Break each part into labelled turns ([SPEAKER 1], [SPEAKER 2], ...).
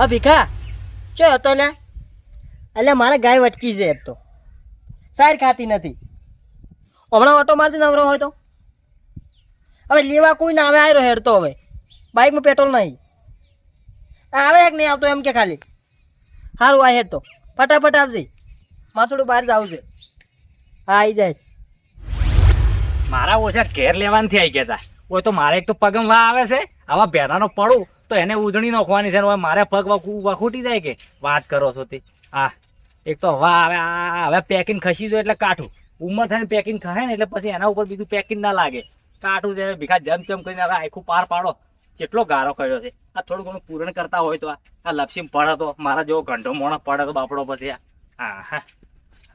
[SPEAKER 1] આ ભીખા ચો હતો ને એટલે મારે ગાય વટકી છે એક તો સાર ખાતી નથી હમણાં ઓટો મારતી નવરો હોય તો હવે લેવા કોઈ ના આવે આવ્યો હેડતો હવે બાઇકમાં પેટ્રોલ નહીં આવે કે નહીં આવતો એમ કે ખાલી સારું આ હેડતો ફટાફટ આવજે મારે થોડું બહાર જવું છે હા આવી જાય
[SPEAKER 2] મારા ઓછા ઘેર લેવાનથી આવી ગયા હતા ઓય તો મારે એક તો પગમ વા આવે છે આવા ભેરાનો પડું તો એને ઉજળી નાખવાની છે મારે પગ વખુ- વખૂટી જાય કે? વાત કરો છો તે. હા એક તો વાહ હવે હવે પેકિંગ ખસી દો એટલે કાઠું. ઉંમર થઈને પેકિંગ ખસે ને એટલે પછી એના ઉપર બીજું પેકિંગ ના લાગે. કાઠું છે, ભીખા જમ ચમ કરીને આખું પાર પાડો. કેટલો ગારો કર્યો છે. આ થોડું ઘણું પૂરણ કરતા હોય તો આ લપસી પડે તો મારા જેવો ઘંટો મોણો પડે તો બાપડો પછી હા હા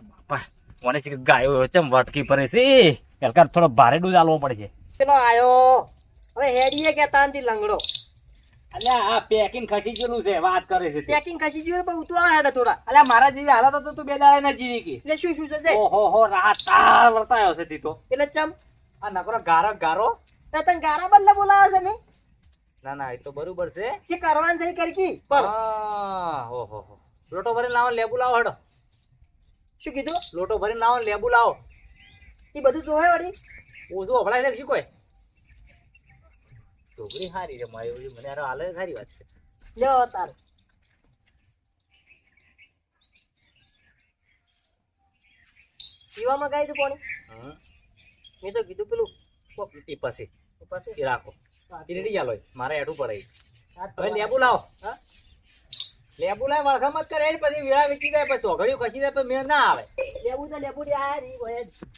[SPEAKER 2] બાપા મને છે ગાયો ચમ વટકી પડે છે? હલકા થોડો ભારે ડૂજ આલવો પડે છે
[SPEAKER 1] ચલો આયો. હવે હેડીએ કે તાંતી લંગડો?
[SPEAKER 2] અલ્યા આ પેકિંગ ખસી ગયેલું છે વાત કરે છે
[SPEAKER 1] પેકિંગ ખસી ગયું પણ ઉતવા હેડે થોડા.
[SPEAKER 2] અલ્યા મારા જેવી હાલત હતો તું બે દાડા ના જીવી ગઈ
[SPEAKER 1] એટલે શું શું છે તે?
[SPEAKER 2] ઓહો હો રાત તાર વર્તાયો છે તી તો.
[SPEAKER 1] એટલે ચમ?
[SPEAKER 2] આ નકરો ગારો ગારો?
[SPEAKER 1] તે તને ગારા બદલે બોલાવે છે મેં
[SPEAKER 2] ના ના એ તો બરોબર છે.
[SPEAKER 1] જે કરવાનું છે કરકી
[SPEAKER 2] પણ ઓહો હો લોટો ભરીને લાવો લેબુ લાવો હડો.
[SPEAKER 1] શું કીધું?
[SPEAKER 2] લોટો ભરીને લાવો લેબુ લાવો.
[SPEAKER 1] એ બધું જોહે વળી.
[SPEAKER 2] ઓછું અભળાય છે શું કોઈ? છોકરી સારી છે મારી ઓલી મને હાલે સારી વાત છે.
[SPEAKER 1] લ્યો તાર. પીવામાં ગાય તું પાણી? મેં તો કીધું પેલું
[SPEAKER 2] એ પછી.
[SPEAKER 1] પાસે
[SPEAKER 2] રાખો. પીરડી ચાલો મારે એઠું પડે હવે લેબુ લાવો.
[SPEAKER 1] હા?
[SPEAKER 2] લેબુ લાવ વળખામત કરે એ પછી વેળા વીતી જાય પછી સોગડીઓ ખસી જાય પછી મેળ ના આવે.
[SPEAKER 1] લેબુ તો લેબુ.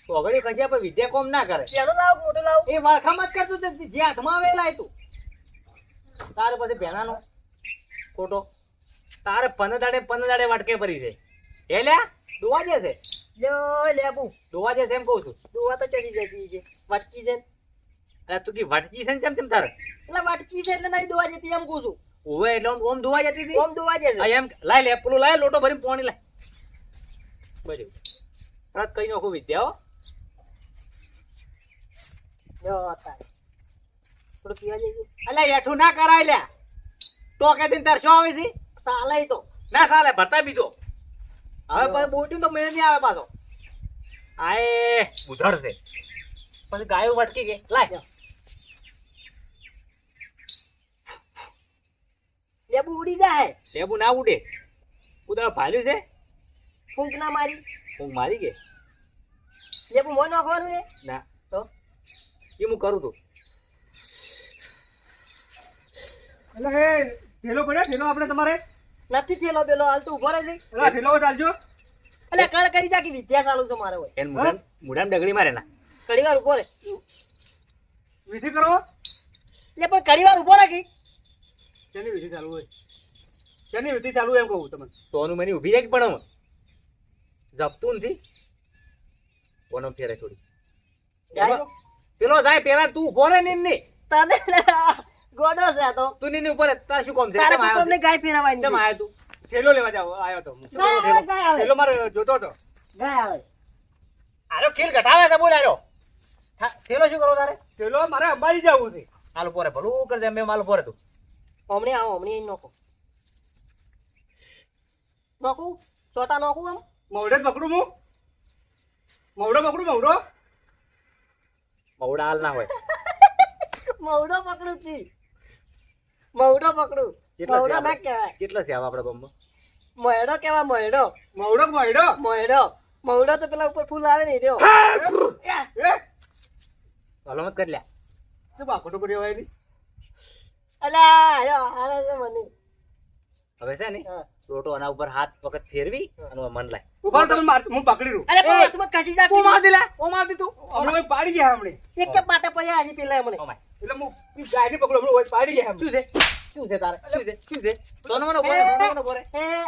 [SPEAKER 2] સોગડીઓ ખસ્યા પછી વિદ્યા કોમ ના કરે.
[SPEAKER 1] પેલો લાવ મોટો લાવ?
[SPEAKER 2] એ વળખામત કરતું જે હાથમાં આવેલા તું. તારે પછી ભેનાનો ખોટો તારે પન દાડે પન દાડે વાટકે ભરી છે. એ લ્યા દોવા જે છે?
[SPEAKER 1] લ્યો લેબુ.
[SPEAKER 2] દોવા જે છે એમ કહું છું.
[SPEAKER 1] દોવા તો ચડી જતી છે. વટકી છે.
[SPEAKER 2] અરે તું કી વટચી છે ને ચમ ચમ તારે?
[SPEAKER 1] એટલે વટચી છે એટલે નહીં દોવા જતી એમ કહું છું.
[SPEAKER 2] ઓવે એટલે ઓમ ઓમ દોવા જતી હતી?
[SPEAKER 1] ઓમ દુવા જે
[SPEAKER 2] આ એમ લાય લે પેલું લાય લોટો ભરીને પાણી લાય. બજુ રાત કઈ નાખું વિદ્યા હો.
[SPEAKER 1] લ્યો તાર થોડું પીવા જઈએ.
[SPEAKER 2] અલ્યા એઠું ના કરાય લ્યા ટોકે દિન તાર શું આવે છે?
[SPEAKER 1] સાલે તો.
[SPEAKER 2] ના સાલે ભરતા બીજો. હવે પછી બોટ્યું તો મેળ નહીં આવે પાછો. આએ ઉધડ છે. પછી ગાયો વટકી ગઈ લાય.
[SPEAKER 1] લેબુ ઉડી જાય.
[SPEAKER 2] લેબુ ના ઉડે. કુતરા ભાલ્યું છે?
[SPEAKER 1] ફૂંક ના મારી.
[SPEAKER 2] ફૂંક મારી કે?
[SPEAKER 1] લેબુ મોં નાખવાનું છે
[SPEAKER 2] ના.
[SPEAKER 1] તો?
[SPEAKER 2] એ હું કરું તું.
[SPEAKER 3] એટલે હે થેલો પડ્યો થેલો આપણે તમારે?
[SPEAKER 1] નથી થેલો બેલો હાલ તો ઊભો રહે છે
[SPEAKER 3] એટલે ઠેલો ચાલજો
[SPEAKER 1] એટલે કળ કરી જા કે વિદ્યા ચાલુ છે મારે હોય.
[SPEAKER 2] એને મુડામ મુડામ ડગડી મારે ના
[SPEAKER 1] ઘડી વાર ઊભો રહે.
[SPEAKER 3] વિધિ કરો.
[SPEAKER 1] એટલે પણ ઘડી વાર ઊભો રાખી
[SPEAKER 3] શેની વિધિ ચાલુ હોય? શેની વિધિ ચાલુ એમ કહું તમને?
[SPEAKER 2] સોનું મેની ઊભી જાય પણ જપતું નથી. કોનો ફેરે થોડી પેલો જાય પેલા તું ઊભો રે નીનની
[SPEAKER 1] તને ગોડો છે તો.
[SPEAKER 2] તું નીની ઉપર તાર શું કામ છે?
[SPEAKER 1] તારે કુટુંબને ગાય ફેરવવાની
[SPEAKER 2] કેમ
[SPEAKER 1] છે.
[SPEAKER 2] આયો તું?
[SPEAKER 3] ઠેલો લેવા જાવ આયો તો. ઠેલો. મારે જોતો હતો.
[SPEAKER 1] ગાય આવે.
[SPEAKER 2] આરો ખીલ ઘટાવે તો બોલ આરો થેલો શું કરો તારે?
[SPEAKER 3] થેલો મારે અંબાજી જવું છે.
[SPEAKER 2] હાલ પોરે ભલું કરી દે મેં માલ પોરે તું.
[SPEAKER 1] હમણે આવો હમણે અહીં નોખો. નોખું? ચોટા નોખું આમ
[SPEAKER 3] મવડે જ પકડું હું મવડો પકડું મવડો?
[SPEAKER 2] મવડા હાલ ના હોય.
[SPEAKER 1] મવડો પકડું છી. મવડો પકડું.
[SPEAKER 2] કેટલા
[SPEAKER 1] મવડો ના કહેવાય.
[SPEAKER 2] કેટલો છે આવા આપડે બમ્બો
[SPEAKER 1] મહેડો કેવા મહેડો
[SPEAKER 3] મવડો મહેડો
[SPEAKER 1] મોયડો? મવડો તો પેલા ઉપર ફૂલ આવે ને રહ્યો.
[SPEAKER 3] એ
[SPEAKER 2] હાલો મત કરી લ્યા.
[SPEAKER 3] શું બાપટો કર્યો હોય એની
[SPEAKER 1] અલ્યા આયો હારે છે મને
[SPEAKER 2] હવે છે ને. રોટો આના ઉપર હાથ વખત ફેરવી અને મન લાય.
[SPEAKER 3] ઊભા રહો, તમે માર હું પકડી લઉં
[SPEAKER 1] અરે ખસી જા
[SPEAKER 3] તું ઓ હમણાં પાડી ગયા હમણે.
[SPEAKER 1] એક કે પાટા પડ્યા હજી પેલા હમણે.
[SPEAKER 3] એટલે હું ઈ ગાયને પકડું હમણાં પાડી ગયા
[SPEAKER 2] શું છે? શું છે તારે? શું છે? શું છે? સોનો મને બોરે સોનો બોરે.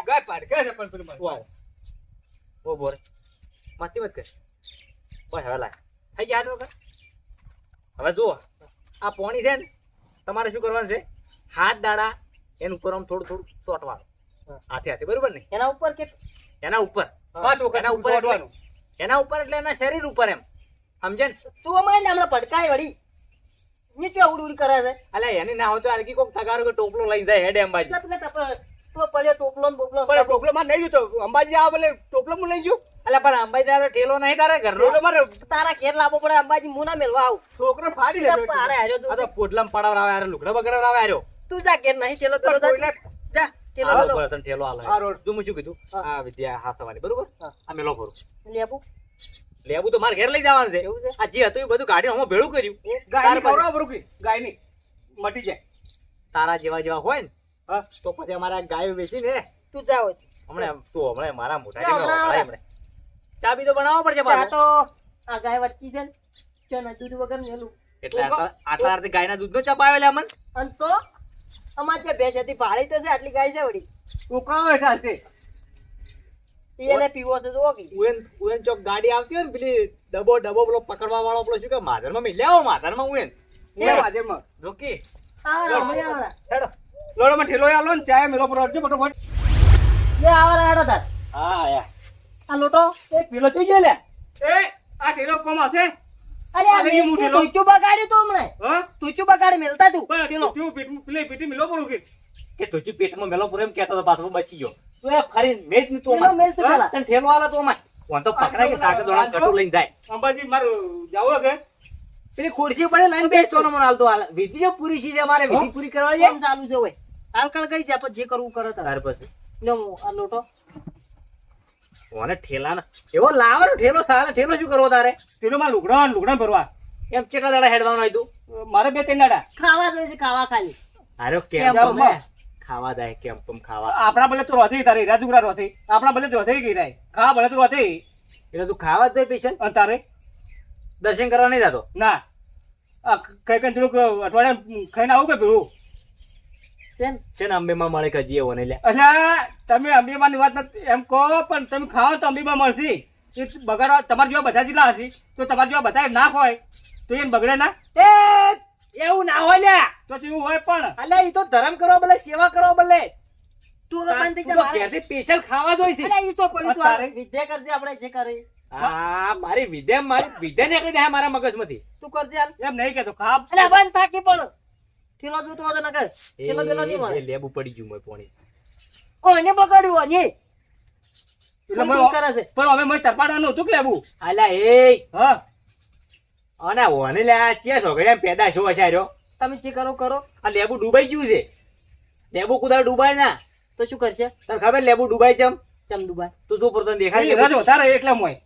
[SPEAKER 3] ગાય પાડી ગયા છે પણ પેલું
[SPEAKER 2] વાવ ઓ બોરે. મસ્તી મત કર બસ હવે લાય. થઈ ગયા તો હવે જુઓ. આ પોણી છે ને તમારે શું કરવાનું છે? હાથ દાડા એના ઉપર આમ થોડું થોડું ચોટવાનું. હાથે હાથે બરોબર ને?
[SPEAKER 1] એના ઉપર કે?
[SPEAKER 2] એના ઉપર. એના ઉપર એના ઉપર એટલે એના શરીર ઉપર એમ. સમજે ને?
[SPEAKER 1] તું અમારે ને હમણાં પડકાય વળી. નીચે ઉડી ઉડી કરે છે?
[SPEAKER 2] અલ્યા એની ના હોય તો હલકી કોક તગારો કે ટોપલો લઈ જાય હેડ અંબાજી
[SPEAKER 1] ટોપલો પડ્યો ટોપલો બોપલો
[SPEAKER 3] પણ ટોપલો માં નહીં જોતો. અંબાજી આવે એટલે ટોપલો માં લઈ ગયો.
[SPEAKER 2] એટલે પણ અંબાજી દાદા ઠેલો નહીં તારે ઘરનો?
[SPEAKER 3] મારે
[SPEAKER 1] તારા ઘેર લાવવો પડે અંબાજી મુના મેલવા આવું
[SPEAKER 3] છોકરો ફાડી
[SPEAKER 1] લે પાડે હાર્યો તું.
[SPEAKER 2] આ તો પોટલામાં પડાવરાવે હારે લુગડા બગડાવરાવે હાર્યો
[SPEAKER 1] તું જા ઘેર નહીં ઠેલો પેલો જા જા ઠેલો
[SPEAKER 2] હાલો
[SPEAKER 1] પેલો.
[SPEAKER 2] તને ઠેલો હાલો.
[SPEAKER 3] આ રોડ.
[SPEAKER 2] તું હું શું કીધું? આ વિદ્યા હાથવાની બરોબર? આ મેલો ફરું
[SPEAKER 1] લેબુ
[SPEAKER 2] લેવું તો મારે ઘેર લઈ જવાનું છે.
[SPEAKER 1] એવું છે?
[SPEAKER 2] આ જે હતું એ બધું ગાડી હું ભેળું કર્યું. તાર
[SPEAKER 3] બરોબર ગાયની. મટી જાય.
[SPEAKER 2] તારા જેવા જેવા હોય ને તો પછી અમારા ગાયો વેચી ને
[SPEAKER 1] તું જાવ
[SPEAKER 2] હમણાં તું હમણાં મારા
[SPEAKER 1] મોટા
[SPEAKER 2] જેવા
[SPEAKER 1] હમણાં.
[SPEAKER 2] ચાબી તો બનાવવો પડશે પાછો.
[SPEAKER 1] તો આ ગાય વટકી છે ને. ચો ના દૂધ વગર મેલું.
[SPEAKER 2] એટલે આટલા આટલા આરતી ગાયના દૂધનો ચપ આવેલો અમન.
[SPEAKER 1] અન તો અમારે જે ભેંસ હતી પાળી તો છે આટલી ગાય છે વળી.
[SPEAKER 3] ચાલશે
[SPEAKER 1] ઈ એને પીવો છે તો ઓકી
[SPEAKER 2] ઉએન ઉએન ચોક ગાડી આવતી હોય ને પેલી ડબો ડબો પેલો પકડવા વાળો પેલો શું કે માધરમાં મેં. લેવો માધરમાં ઉએન
[SPEAKER 3] એ વાજેમાં
[SPEAKER 2] રોકી.
[SPEAKER 1] આ
[SPEAKER 2] હેડો.
[SPEAKER 3] લોડામાં ઠેલો આલો ને ચાય મેલો પર અડજો ફટોફટ
[SPEAKER 1] લે આવા હેડો તાર.
[SPEAKER 2] હા આયા.
[SPEAKER 1] આ લોટો
[SPEAKER 3] એ પેલો જોઈ જાય લે. એ આ ઠેલો કોમ હશે
[SPEAKER 1] અરે આ મેં. તુચું બગાડ્યું તું હમણે.
[SPEAKER 3] હા?
[SPEAKER 1] તુચું બગાડી મેલતા તું.
[SPEAKER 3] પણ
[SPEAKER 1] પેલો
[SPEAKER 3] તું પીઠ પેલી પીઠી મિલો પર ઉકી
[SPEAKER 2] કે તુચી પેટમાં મેલો પૂરો એમ કહેતો હતો પાછો બચી ગયો. તું એ ફરીને મેજની તું અમાર.
[SPEAKER 1] મેલ તું? પેલા.
[SPEAKER 2] તને ઠેલો આલો તું અમાર. વાં તો પકડાય કે સાકર દોડા કટુ લઈને જાય.
[SPEAKER 3] અંબાજી મારું જાવ કે
[SPEAKER 2] પેલી ખુરશી પડે લઈને બેસવાનો મને હાલતો હાલ. વિધિ જો પૂરી છે અમારે વિધિ પૂરી કરવાની છે?
[SPEAKER 1] ચાલુ છે ઓય હાલ કળ ગઈ ત્યાં પછી જે કરવું કરે તાર
[SPEAKER 2] પછી.
[SPEAKER 1] નો આ લોટો.
[SPEAKER 2] ઓને ઠેલા એવો લાવવાનો ઠેલો સારા ઠેલો શું કરવો તારે?
[SPEAKER 3] પેલો માં લુગડા લુગડા ભરવા.
[SPEAKER 2] એમ ચેટલા દાડા હેડવાનું આવ્યું
[SPEAKER 3] મારે બે ત્રણ દાડા.
[SPEAKER 1] ખાવા દે છે ખાવા ખાલી.
[SPEAKER 2] અરે
[SPEAKER 1] કેમ
[SPEAKER 2] ખાવા દે કેમ પમ ખાવા.
[SPEAKER 3] આપણા ભલે તો રોથી તારે રાજુગરા રોથી આપણા ભલે તો રોથી ગઈ રાય ખાવા ભલે તો રોથી
[SPEAKER 2] એટલે તું ખાવા જ પેશન
[SPEAKER 3] અને તારે?
[SPEAKER 2] દર્શન કરવા નહીં જતો?
[SPEAKER 3] ના. આ કઈ કઈ થોડુંક અઠવાડિયા ખાઈને આવું કે પેલું?
[SPEAKER 1] છે ને?
[SPEAKER 2] છે અંબેમાં મળે કે જીએ ઓને લે.
[SPEAKER 3] તમે અંબીમાની વાત એમ કહો પણ તમે ખાઓ તો અંબીમાં મળશે. બગાડવા તમારા જેવા બધા જેટલા હશે તો તમારા જેવા બધા ના હોય તો એને બગડે ના.
[SPEAKER 2] એ એવું ના હોય લે
[SPEAKER 3] તો એવું હોય પણ.
[SPEAKER 2] અલે ઈ તો ધર્મ કરો ભલે સેવા કરો ભલે.
[SPEAKER 1] તું હવે બંધ થઈ
[SPEAKER 2] તું
[SPEAKER 1] જા
[SPEAKER 2] ઘેરથી સ્પેશિયલ ખાવા જોઈ છે.
[SPEAKER 1] તો તું વિદ્યા કરજે આપણે જે કરી.
[SPEAKER 2] હા મારી વિદ્યા મારી વિદ્યા નીકળી જાય મારા મગજમાંથી.
[SPEAKER 1] તું કરજે
[SPEAKER 3] એમ નહીં કેતો ખા.
[SPEAKER 1] બંધ થાકી પણ. થેલો જોતો હતો નકર. થેલો પેલો નહીં મળે.
[SPEAKER 2] લેબુ પડી ગયું મોય પોણી.
[SPEAKER 1] કોઈને બગાડ્યું હોય ને.
[SPEAKER 3] એટલે
[SPEAKER 1] કોણ કરે છે.
[SPEAKER 3] પણ હવે મય તરપાડવાનું હતું કે લેબુ?
[SPEAKER 2] આલા એ
[SPEAKER 3] હા.
[SPEAKER 2] અને ઓને લે આ ચે છોકરી એમ પેદા છો હશે રહ્યો?
[SPEAKER 1] તમે ચે કરો કરો.
[SPEAKER 2] આ લેબુ ડૂબાઈ ગયું છે. લેબુ કુદાર ડૂબાય ના.
[SPEAKER 1] તો શું કરશે?
[SPEAKER 2] તને ખબર લેબુ ડૂબાય છે
[SPEAKER 1] ચમ ડૂબાય?
[SPEAKER 2] તું જો પર તને દેખાય
[SPEAKER 3] રજ
[SPEAKER 2] તારે
[SPEAKER 3] વધારે એટલે મોય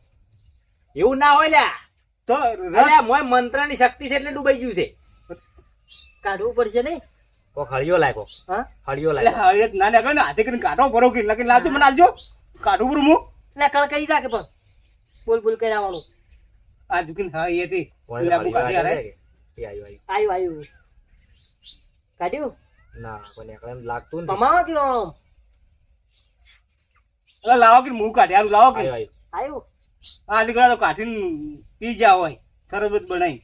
[SPEAKER 2] એવું ના હોય લ્યા.
[SPEAKER 3] તો રે
[SPEAKER 2] મોય મોય મંત્રની શક્તિ છે એટલે ડૂબાઈ ગયું છે.
[SPEAKER 1] કાઢવું પડશે ને
[SPEAKER 2] કોક હળિયો લાગ્યો
[SPEAKER 1] હા?
[SPEAKER 2] હળિયો લાગ્યો
[SPEAKER 3] હવે ના હાથે કરીને કાઢો ભરો કે લગીને લાવજો મને આલજો. કાઢું ભરું હું.
[SPEAKER 1] એટલે કળ કરી રાખે પણ. બોલ બોલ કરી આવવાનું
[SPEAKER 3] આ ઝુકીને હા એ હતી.
[SPEAKER 2] ઓને
[SPEAKER 3] કાઢી
[SPEAKER 1] કાઢ્યું?
[SPEAKER 2] ના પણ એકલા એમ લાગતું ને
[SPEAKER 1] કમાવા કયો આમ.
[SPEAKER 3] અલા લાવો કે હું કાઢી હારું લાવો કે.
[SPEAKER 2] આવ્યો આવ્યો
[SPEAKER 1] આવ્યું
[SPEAKER 3] આ લીગડા તો કાઢીને પી જા હોય સરબત બનાવી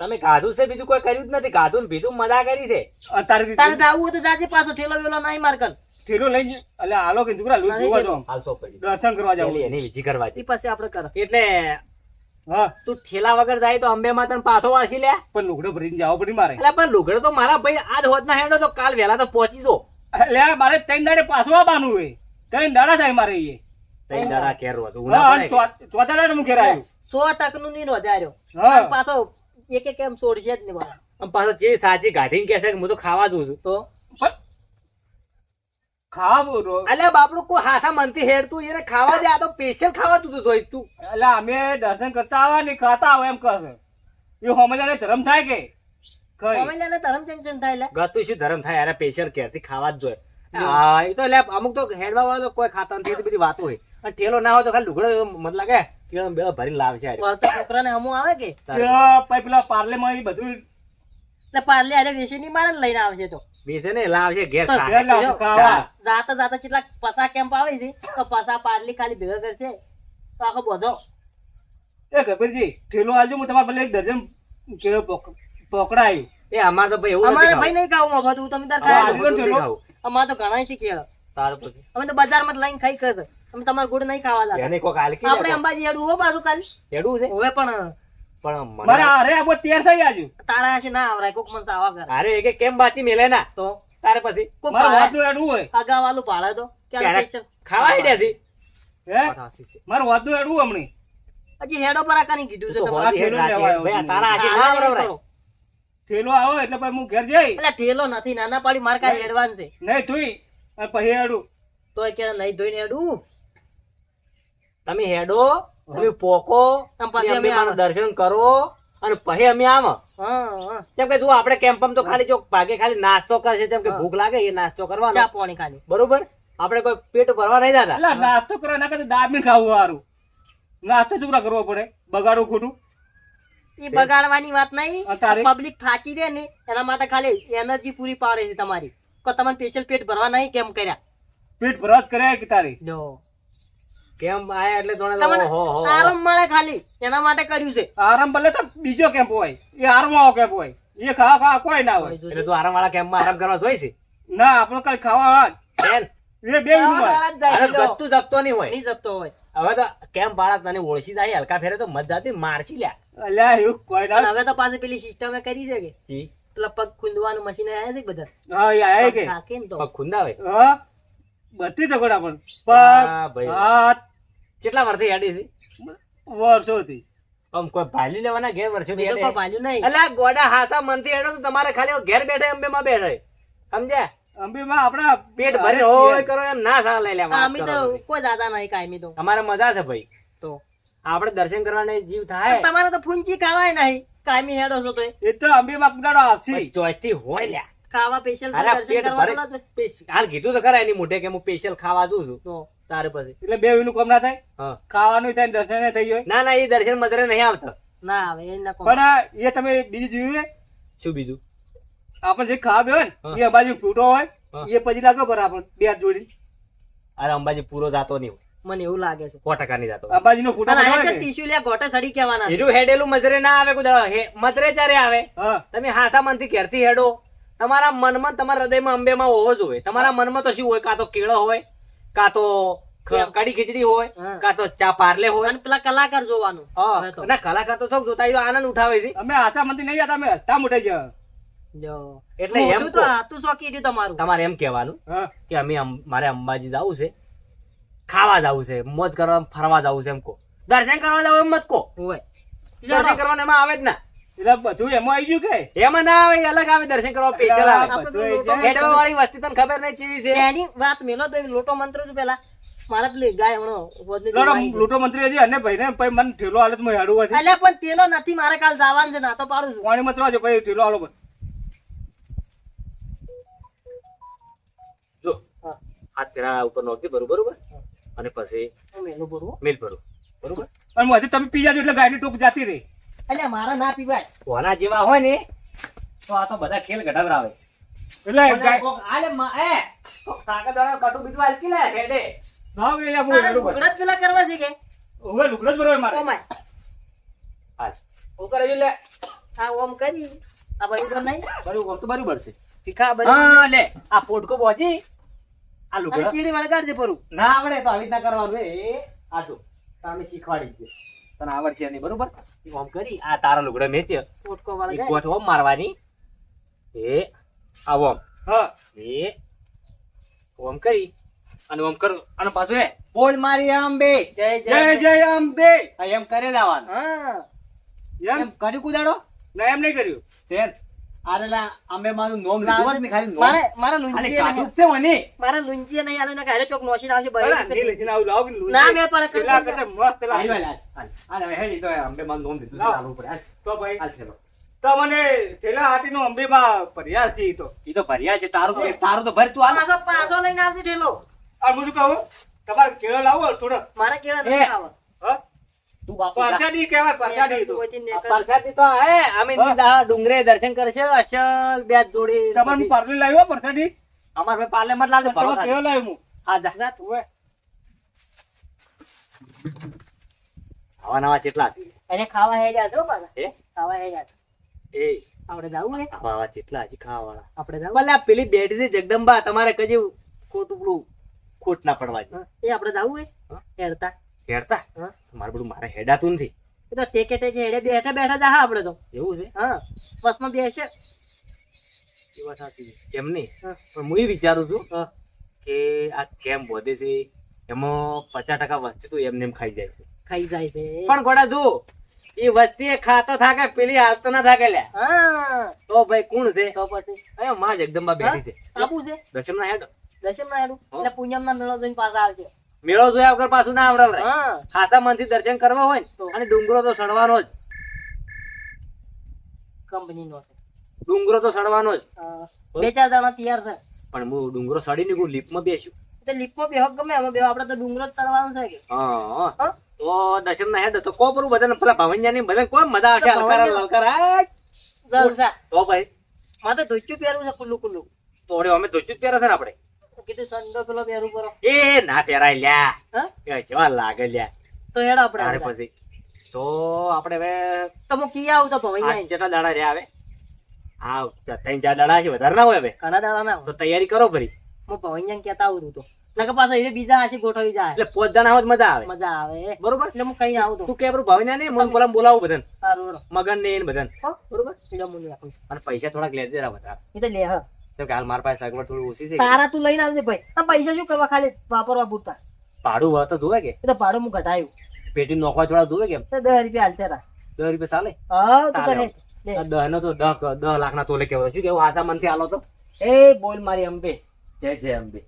[SPEAKER 2] તમે ગાધું છે બીજું કોઈ કર્યું જ નથી. ગાધું ને પીધું મજા કરી છે.
[SPEAKER 3] અત્યારે
[SPEAKER 1] તારે જાવું હોય તો જાજે પાછો ઠેલો વેલો નહીં માર કર.
[SPEAKER 3] ઠેલો લઈને એટલે હાલો કે છોકરા લૂંટ જોવા જો.
[SPEAKER 2] હાલસો પડી
[SPEAKER 3] દર્શન કરવા જાવ
[SPEAKER 2] એની વિધિ કરવા
[SPEAKER 1] એ પછી આપણે કર.
[SPEAKER 2] એટલે
[SPEAKER 3] હા.
[SPEAKER 2] તું ઠેલા વગર જાય તો અંબે માં તને પાછો વાસી લે.
[SPEAKER 3] પણ લુગડો ભરીને જાવ પડી મારે.
[SPEAKER 2] એટલે પણ લુગડો તો મારા ભાઈ આજ હોત ના હેડો તો કાલ વેલા તો પહોંચી જો.
[SPEAKER 3] એટલે મારે ત્રણ દાડે પાછું આવવાનું હોય. ત્રણ દાડા થાય મારે એ
[SPEAKER 2] ત્રણ દાડા કેર
[SPEAKER 3] ચો- ચોથા દાડે હું ઘેર આવ્યો.
[SPEAKER 1] સો ટકનું નહીં વધાર્યો
[SPEAKER 3] હા.
[SPEAKER 1] પાછો એક એક એમ છોડશે જ નહીં આમ
[SPEAKER 2] પાછો જે સાચી ગાઢીને કહે છે કે હું તો ખાવા દઉં છું.
[SPEAKER 1] તો?
[SPEAKER 3] ખાવા રો-
[SPEAKER 2] એટલે બાપડું કોઈ હાસા મનથી હેડતું એને ખાવા દે આ તો સ્પેશિયલ ખાવા તું તો તું.
[SPEAKER 3] એટલે અમે દર્શન કરતા આવા ને ખાતા આવા એમ કહે એ હોમજાને ધર્મ થાય કે?
[SPEAKER 1] ચંચન થાય એટલે
[SPEAKER 2] ગતું શું ધરમ થાય? યાર સ્પેશિયલ કેરથી ખાવા જ જોઈએ. હા. એ તો એટલે અમુક તો હેડવા વાળા તો કોઈ ખાતા નથી બધી વાતો હોય. અને ઠેલો ના હોય તો ખાલી લુગડો મત લાગે. કેળો બેળો ભરીને લાવશે
[SPEAKER 1] છોકરાને હમું આવે કે?
[SPEAKER 3] પેલા પછી પેલા પાર્લે માં બધું
[SPEAKER 1] એટલે પાર્લે અરે વેસી ની મારે લઈને આવશે તો.
[SPEAKER 2] વેસે ને લાવશે ઘેર ખા.
[SPEAKER 3] ઘેર.
[SPEAKER 1] જાતા જાતા કેટલાક પસા કેમ્પ આવે છે તો પસા પાર્લી ખાલી ભેગા કરશે. તો આખો બધો.
[SPEAKER 3] એ ગભરજી ઠેલો આવજો હું તમારે ભલે એક દર્જન કેળો પોક- પકડાયું.
[SPEAKER 2] એ અમારે તો ભાઈ એવું
[SPEAKER 1] અમારે ભાઈ નહીં ખાવું મફત હું તમે તાર
[SPEAKER 2] ખાવ. અમારે
[SPEAKER 1] તો ઘણા છે કેળ.
[SPEAKER 2] તાર પછી.
[SPEAKER 1] અમે તો બજારમાં જ લઈને ખાઈ કરશે અમે તમારે ગુડ નહીં ખાવા લાગે
[SPEAKER 2] એને કોક હાલકી
[SPEAKER 1] આપણે અંબાજી હેડું હો બાજુ કાલ.
[SPEAKER 2] હેડું છે?
[SPEAKER 1] હવે પણ
[SPEAKER 2] પણ મને
[SPEAKER 3] અરે આ બધું તૈયાર થઈ આજુ.
[SPEAKER 1] તારા હશે ના આવરાય કોક મન આવા કરે.
[SPEAKER 2] અરે એ કે કેમ બાચી મેલે ના?
[SPEAKER 1] તો?
[SPEAKER 2] તારે પછી.
[SPEAKER 1] કોક
[SPEAKER 3] વાતનું એડવું હોય.
[SPEAKER 1] અગાવાલું ભાડે તો. કે?
[SPEAKER 2] ખાવા હેડ્યા છે?
[SPEAKER 3] હે? મારે વાતું હેડું હમણી.
[SPEAKER 1] હજી હેડો પર આકાની કીધું છે
[SPEAKER 2] તું
[SPEAKER 1] તમારે.
[SPEAKER 2] હેડ
[SPEAKER 3] ઠેલો લેવા છું.
[SPEAKER 2] તારા આશી ના
[SPEAKER 1] આવરાય.
[SPEAKER 3] ઠેલો આવો એટલે પછી હું ઘેર જઈ
[SPEAKER 1] એટલે ઠેલો નથી નાના પાડી મારે કાંઈ હેડવાનું છે.
[SPEAKER 3] નહીં ધોઈ અને પછી હેડું.
[SPEAKER 1] તોય કે નહીં ધોઈને હેડું?
[SPEAKER 2] તમે હેડો તમે પોકો
[SPEAKER 1] પછી અમે
[SPEAKER 2] દર્શન કરો અને પછી અમે આમ જેમ કે જો આપણે કેમ્પમ તો ખાલી જો ભાગે ખાલી નાસ્તો કરશે જેમ કે ભૂખ લાગે એ નાસ્તો
[SPEAKER 1] ચા પાણી ખાલી.
[SPEAKER 2] બરોબર? આપણે કોઈ પેટ ભરવા નહીં
[SPEAKER 3] એટલે નાસ્તો કરવા ના કરતા દાબી ખાવું સારું. નાસ્તો છોકરા કરવો પડે બગાડવું ખોટું.
[SPEAKER 1] એ બગાડવાની વાત નહીં. પબ્લિક થાચી દે ને એના માટે ખાલી એનર્જી પૂરી પાડે છે તમારી. કો તમને સ્પેશિયલ પેટ ભરવા નહીં કેમ કર્યા?
[SPEAKER 3] પેટ ભરવા કર્યા કે તારી?
[SPEAKER 1] જો.
[SPEAKER 2] કેમ આયા એટલે જોણે
[SPEAKER 1] તમને. આરામ મળે ખાલી. એના માટે કર્યું છે.
[SPEAKER 3] આરામ ભલે તો બીજો કેમ્પ હોય. એ આરામ કેમ્પ હોય. એ ખાવા ખાવા કોઈ ના હોય.
[SPEAKER 2] એટલે તું આરામ વાળા કેમ્પમાં આરામ કરવા જોઈ છે?
[SPEAKER 3] ના આપણો કઈ ખાવા વાળા એ બે વીનું હોય.
[SPEAKER 1] ખાવા જ જાય
[SPEAKER 2] આને
[SPEAKER 1] લો.
[SPEAKER 2] ગત્તું જપતો નહીં હોય.
[SPEAKER 1] નહીં જપતો હોય.
[SPEAKER 2] હવે તો કેમ બાળક તને ઓળખી જાય હલકા ફેરે તો મજા થી મારસી લ્યા.
[SPEAKER 3] અલ્યા એવું કોઈ ના
[SPEAKER 1] હવે તો પાછી પેલી સિસ્ટમે કરી છે કે? પેલા પગ ખૂંદવાનું મશીન આવ્યા છે બધા?
[SPEAKER 3] હા એ કે?
[SPEAKER 2] પગ ખુંદાવે.
[SPEAKER 3] હા. બધી ઝઘડા પણ પગ હાથ.
[SPEAKER 2] કેટલા વર્ષથી હેડી છે?
[SPEAKER 3] વર્ષોથી.
[SPEAKER 2] આમ કોઈ ભાલી લેવાના ઘેર વર્ષો
[SPEAKER 1] મેં તો કોઈ ભાલ્યું નહીં.
[SPEAKER 2] એટલે ગોડા હાસા મનથી હેડો તો તમારે ખાલી ઘેર બેઠે અંબે માં બેઠે. સમજ્યા?
[SPEAKER 3] અંબીમાં આપણા
[SPEAKER 2] પેટ ભરે હોય કરો એમ ના સારા લઈ લે
[SPEAKER 1] અમે તો કોઈ દાદા નહીં કાયમી તો.
[SPEAKER 2] અમારે મજા છે ભાઈ.
[SPEAKER 1] તો.
[SPEAKER 2] આપણે દર્શન કરવાને જીવ થાય.
[SPEAKER 1] તમારે તો ફૂંચી ખાવાય નહીં. કાયમી હેડો છો તો
[SPEAKER 3] એ તો અંબીમાં કુડાડો આવશે
[SPEAKER 2] ચોથી હોય લ્યા.
[SPEAKER 1] ખાવા સ્પેશિયલ
[SPEAKER 2] અરે
[SPEAKER 1] દર્શન
[SPEAKER 2] પેટ
[SPEAKER 1] કરવા
[SPEAKER 2] ભરે.
[SPEAKER 1] બોલો છો.
[SPEAKER 2] પેશ- હાલ કીધું તો ખરા એની મોઢે કે હું સ્પેશિયલ ખાવા જઉં છું. તારે પછી.
[SPEAKER 3] એટલે બે વીનું કામ ના થાય? ખાવાનું થાય દર્શન થઈ જાય?
[SPEAKER 2] ના ના એ દર્શન મધરે નહીં આવતા.
[SPEAKER 1] ના આવે એ ના
[SPEAKER 3] પણ એ તમે બીજું જોયું
[SPEAKER 2] શું બીજું?
[SPEAKER 3] આપણે જે ખાવા બેહો એ બાજુ ફૂટો હોય એ પછી લાગો પર બે હાથ જોડી.
[SPEAKER 2] અરે અંબાજી પૂરો જાતો નહીં હોય.
[SPEAKER 1] મને એવું લાગે છે.
[SPEAKER 2] સો ટકા નહીં જાતો
[SPEAKER 3] અંબાજી નો ફૂટો ને?
[SPEAKER 1] ટીસ્યુ લે ગોટે સડી કહેવાના છે.
[SPEAKER 2] હેડેલું મજરે ના આવે કુદા મજરે ચારે આવે તમે હાસા મનથી ઘેરથી હેડો. તમારા મનમાં તમારા હૃદયમાં અંબેમાં હોવો જોઈએ. તમારા મનમાં તો શું હોય? કાં તો કેળો હોય કાં તો કડી ખીચડી હોય કાં તો ચા પાર્લે હોય.
[SPEAKER 1] અને પેલા કલાકાર જોવાનું.
[SPEAKER 2] ના કલાકાર તો થોડુંક જોતા આનંદ ઉઠાવે છે.
[SPEAKER 3] અમે આશા મંદિર નહીં હતા અમે હસતા મોટે જ.
[SPEAKER 2] એટલે એમ
[SPEAKER 1] તો
[SPEAKER 2] કહો.
[SPEAKER 1] શોખી રહ્યું તમારું.
[SPEAKER 2] તમારે એમ કહેવાનું કે અમે મારે અંબાજી જવું છે. ખાવા જવું છે. મોજ કરવા ફરવા જવું છે એમ કો દર્શન કરવા જવું એમ મત
[SPEAKER 1] કો
[SPEAKER 2] દર્શન કરવાનું એમાં આવે જ ના.
[SPEAKER 3] એટલે બધું એમાં આવી ગયું કે?
[SPEAKER 2] એમાં ના આવે અલગ આવે દર્શન કરવા સ્પેશિયલ આવે.
[SPEAKER 3] બધું
[SPEAKER 2] વાળી વસ્તી તને ખબર નહીં ચીવી છે?
[SPEAKER 1] એની વાત મેલો તો લોટો મંત્ર છું પેલા. મારા પેલી ગાય હમણો
[SPEAKER 3] લોટો મંત્રી હજી અને ભાઈ ને પછી મને ઠેલો હાલતમાં હેડું હતી
[SPEAKER 1] અલ્યા પણ તેલો નથી મારે કાલ જવાનું છે ના તો પાડું છું.
[SPEAKER 3] પાણી છે પછી ઠેલો હાલો
[SPEAKER 2] જો હાથ પેલા ઉપર નોખી ભરું બરોબર અને પછી
[SPEAKER 1] મેલું
[SPEAKER 2] મિલ ભરું. બરોબર?
[SPEAKER 3] અને તમે પી જાજો એટલે ગાયની ટોક જાતી રહી.
[SPEAKER 1] અલ્યા મારા ના પીવાય.
[SPEAKER 2] કોના જેવા હોય ને તો આ તો બધા ખેલ ગઢાવરાવે.
[SPEAKER 3] એટલે
[SPEAKER 2] કોક આલે માં એ કોક તાકાતવાળો કટુ બીજું આલકી લે હેડે
[SPEAKER 3] ના હું
[SPEAKER 1] તારે લુગડા પેલા કરવા છે કે?
[SPEAKER 3] હવે લુગડો જ મારે.
[SPEAKER 1] ઓમાય.
[SPEAKER 2] હાલ. ઓ કરે લે.
[SPEAKER 1] આ ઓમ કરી. આ બરોબર નહીં.
[SPEAKER 2] બરોબર તો બરોબર છે
[SPEAKER 1] તીખા બરોબર
[SPEAKER 2] હા લે. આ પોટકો બોજી. આ લુગડા.
[SPEAKER 1] ચીડી વળગાડજે પરું.
[SPEAKER 2] ના આવડે તો આવી રીતના કરવાનું એ. આ જો તમે શીખવાડી દે. તને આવડશે નહીં બરોબર? ઈ ઓમ કરી આ તારા લુગડા મેચ્યો. ઓટકો
[SPEAKER 1] વાળા
[SPEAKER 2] ગોઠ ઓમ મારવાની. એ આ ઓમ.
[SPEAKER 3] હા.
[SPEAKER 2] એ ઓમ કરી અને ઓમ કર. અને પાછું એ બોલ મારી આંબે.
[SPEAKER 1] જય
[SPEAKER 3] જય જય આંબે.
[SPEAKER 2] આ એમ કરે જવાનું
[SPEAKER 1] હા.
[SPEAKER 3] એમ
[SPEAKER 2] એમ કર્યું કુદાડો?
[SPEAKER 3] ના એમ નહીં કર્યું.
[SPEAKER 2] શેર. આરેલા અંબે મારું નોમ લીધું ને ખાલી
[SPEAKER 1] મારે મારા
[SPEAKER 2] ખાલી કાઢું છે મને.
[SPEAKER 1] મારા લુંજીએ નહીં આલે ને ઘરે ચોક નોશીને આવશે બરાબર
[SPEAKER 3] નહીં લખીને આવું લાવો
[SPEAKER 1] ના મેં પણ
[SPEAKER 3] પેલા કરતા મસ્ત લાગે.
[SPEAKER 2] હાલ, હાલ, હાલ. હાલ, હવે હેડી તો અંબે મારું નોમ લીધું
[SPEAKER 3] લાવ.
[SPEAKER 2] પડે.
[SPEAKER 3] તો ભાઈ
[SPEAKER 2] હાલ, ચલો.
[SPEAKER 3] તો મને છે તો.
[SPEAKER 2] ઈ તો ભર્યા છે તારું તો તારું તો ભર તું હાલ.
[SPEAKER 1] પાછો પાછો લઈને આવશે ઠેલો.
[SPEAKER 3] આ બધું કહું? તમારે કેળો લાવો થોડો.
[SPEAKER 1] મારા કેળા
[SPEAKER 2] એ.
[SPEAKER 1] આવો
[SPEAKER 3] હા?
[SPEAKER 2] તું બાપુ
[SPEAKER 3] પરસાદી કહેવાય પરસાદી તો.
[SPEAKER 1] કોઈથી
[SPEAKER 2] આ
[SPEAKER 1] નેકળ.
[SPEAKER 2] પરસાદી તો હે અમે
[SPEAKER 3] હા.
[SPEAKER 2] ડુંગરે દર્શન કરશે અસલ બે જોડી
[SPEAKER 3] તમારે પાર્લે લાવ્યો પરસાદી?
[SPEAKER 2] અમાર ભાઈ પાર્લે મત લાવજો ભરો
[SPEAKER 3] તમારે લાવ્યો હું?
[SPEAKER 2] હા જા.
[SPEAKER 1] જા તું.
[SPEAKER 2] આવા નવા ચેટલા છે?
[SPEAKER 1] એને ખાવા હે ગયા પાછા.
[SPEAKER 2] હે?
[SPEAKER 1] ખાવા હે ગયા
[SPEAKER 2] એ.
[SPEAKER 1] આપણે જાવું હે?
[SPEAKER 2] આવા આવા ચેટલા હજી ખાવાવાળા.
[SPEAKER 1] આપણે જાવું?
[SPEAKER 2] ભલે પેલી બેઠી છે જગદંબા તમારે કજી ખોટું ખોટ ના પડવા
[SPEAKER 1] એ આપણે જાવું હે?
[SPEAKER 2] હા.
[SPEAKER 1] હેડતા?
[SPEAKER 2] મારે બધું મારે હેડાતું નથી.
[SPEAKER 1] તો ટેકે ટેકે હેડે બેઠા બેઠા જાહા આપણે તો.
[SPEAKER 2] એવું છે?
[SPEAKER 1] હા. બસમાં બેસે.
[SPEAKER 2] એ વાત સાચી એમ નહીં. પણ હું એ વિચારું છું કે આ કેમ વધે છે? એમાં પચાસ ટકા વસ્તી તો એમને એમ ખાઈ જાય છે.
[SPEAKER 1] ખાઈ જાય છે.
[SPEAKER 2] પણ ગોડા જો એ વસ્તી ખાતા થાકે પેલી હાલતો ના થાકે લે.
[SPEAKER 1] હા.
[SPEAKER 2] તો ભાઈ કોણ છે?
[SPEAKER 1] તો પછી?
[SPEAKER 2] અરે માં જગદંબા બેઠી છે.
[SPEAKER 1] આપું છે?
[SPEAKER 2] દશમ ના હેડો.
[SPEAKER 1] દશમ ના હેડું એટલે પૂનમ ના મેળો જોઈને પાછા આવજો.
[SPEAKER 2] મેળો જોયા વગર પાછું ના
[SPEAKER 1] આવરાવ
[SPEAKER 2] ખાસા મનથી દર્શન કરવા હોય
[SPEAKER 1] તો.
[SPEAKER 2] ને અને ડુંગરો તો સડવાનો જ.
[SPEAKER 1] કંપની નો
[SPEAKER 2] ડુંગરો તો સડવાનો જ.
[SPEAKER 1] બે ચાર દાણા તૈયાર છે.
[SPEAKER 2] પણ હું ડુંગરો સડીને હું લીપમાં બેસ્યું.
[SPEAKER 1] તો લીપમાં બેહો ગમે? હવે બે આપણે તો ડુંગરો જ સડવાનો છે કે.
[SPEAKER 2] હા? તો દશમ ના હેડ તો કોપરું બધાને પેલા ભાવંજા ની બધા કોઈ મજા આવશે? હલકારા હલકારા
[SPEAKER 1] જલસા.
[SPEAKER 2] તો ભાઈ.
[SPEAKER 1] મારે તો ધોચ્યું પહેરવું છે ખુલ્લું ખુલ્લું
[SPEAKER 2] તો અમે ધોચ્યું જ પહેરે છે ને આપણે?
[SPEAKER 1] કીધું સંડો પેલો પહેરવું કરો
[SPEAKER 2] એ ના પહેરાય લ્યા.
[SPEAKER 1] હા?
[SPEAKER 2] એ લાગે લ્યા.
[SPEAKER 1] તો હેડ આપણે
[SPEAKER 2] તારે પછી. તો આપણે હવે
[SPEAKER 1] તો કી આવું તો ભવાઈ
[SPEAKER 2] આ
[SPEAKER 1] જાય
[SPEAKER 2] દાડા રહ્યા હવે. હા ત્રણ ચાર દાડા છે વધારે ના હોય હવે.
[SPEAKER 1] ઘણા દાડા ના
[SPEAKER 2] તો તૈયારી કરો ફરી.
[SPEAKER 1] હું ભવાઈ કેતા આવું તો. નકર પાછો એને બીજા હાશી ગોઠવી જાય.
[SPEAKER 2] એટલે પોત જણા હોય મજા આવે.
[SPEAKER 1] મજા આવે.
[SPEAKER 2] બરોબર?
[SPEAKER 1] એટલે હું કઈ આવું તું.
[SPEAKER 2] કે પેલું ભાવના નહીં મને બોલા બોલાવું બધાને.
[SPEAKER 1] સારું
[SPEAKER 2] મગન ને એને બધાને. બરોબર?
[SPEAKER 1] એટલે હું
[SPEAKER 2] અને પૈસા થોડાક લેજે વધારે.
[SPEAKER 1] એ તો લે હા.
[SPEAKER 2] તો કે હાલ મારા પાસે સગવડ થોડી ઓછી છે.
[SPEAKER 1] તારા તું લઈને આવજે ભાઈ. આ પૈસા શું કરવા ખાલી વાપરવા પૂરતા?
[SPEAKER 2] ભાડું તો જોવે કે?
[SPEAKER 1] એ તો ભાડું હું ઘટાયું
[SPEAKER 2] પેટી નોખવા થોડા જોવે કે
[SPEAKER 1] તો દસ રૂપિયા હાલશે રા
[SPEAKER 2] દસ રૂપિયા ચાલે?
[SPEAKER 1] હા તું.
[SPEAKER 2] આ દહ નો તો દહ દહ લાખ ના તોલે કેવો શું કેવું આશા મનથી આલો તો. એ બોલ મારી અંબે. જય જય અંબે.